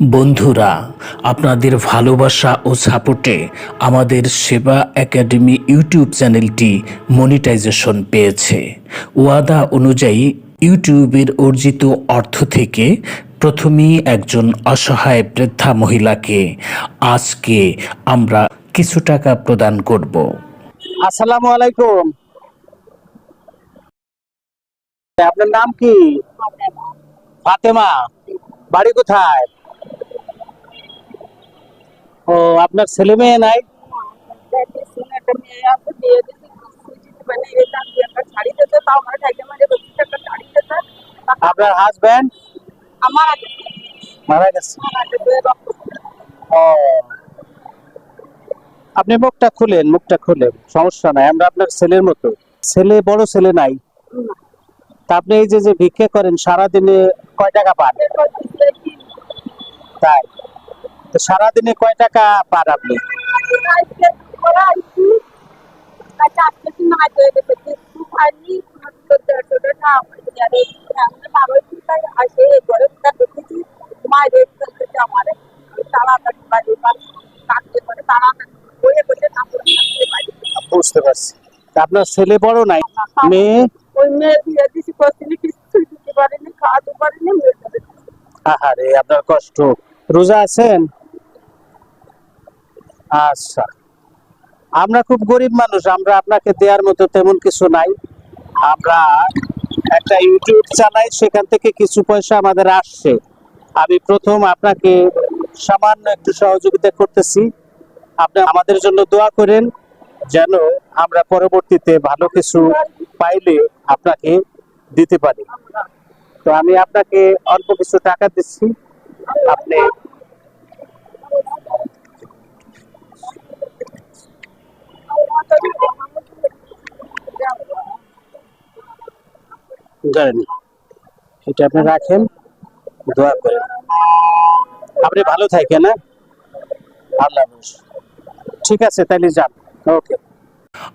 বন্ধুরা, আপনাদের ভালোবাসা ও সাপোর্টে আমাদের সেবা একাডেমি ইউটিউব চ্যানেলটি মনিটাইজেশন পেয়েছে। ওয়াদা অনুযায়ী ইউটিউবের অর্জিত অর্থ থেকে প্রথমেই একজন অসহায় বৃদ্ধা মহিলাকে আজকে আমরা কিছু টাকা প্রদান করব। আসসালামু আলাইকুম। আপনার নাম কি? ফাতেমা। বাড়ি কোথায়? ও, আপনার ছেলে মেয়ে নাই? আপনার হাজবেন্ড মারা গেছে। আপনি মুখটা খুলেন মুখটা খুলেন, সমস্যা নাই, আমরা আপনার ছেলের মতো। ছেলে বড় ছেলে নাই। তা আপনি এই যে যে ভিক্ষে করেন, সারাদিনে কয় টাকা পান? তাই। সারাদিনে কয় টাকা পান আপনি? বুঝতে পারছি। আপনার ছেলে বড় নাই? মেয়ে? ওই মেয়ে দিয়ে দিছি কোচিনে কিছুই দিতে পারিনি খাওয়াতে পারিনি আহারে, আপনার কষ্ট। রোজা আছেন? আচ্ছা। আমরা খুব গরিব মানুষ, আমরা আপনাকে দেওয়ার মতো তেমন কিছু নাই। আমরা একটা ইউটিউব চালাই, সেখান থেকে কিছু পয়সা আমাদের আসছে। আমি প্রথম আপনাকে সামান্য একটু সহযোগিতা করতেছি। আপনি আমাদের জন্য দোয়া করেন, যেন আমরা পরবর্তীতে ভালো কিছু পাইলে আপনাকে দিতে পারি। তো আমি আপনাকে অল্প কিছু টাকা দিচ্ছি। আপনি ধরেন এটা আপনি রাখেন, দোয়া করেন। আপনি ভালো থাকেন হ্যাঁ? আল্লাহ। ঠিক আছে, তাহলে যান। ওকে।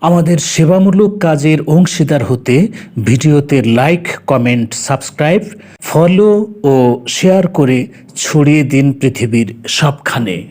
আমাদের সেবামূলক কাজের অংশীদার হতে ভিডিওতে লাইক, কমেন্ট, সাবস্ক্রাইব, ফলো ও শেয়ার করে ছড়িয়ে দিন পৃথিবীর সবখানে।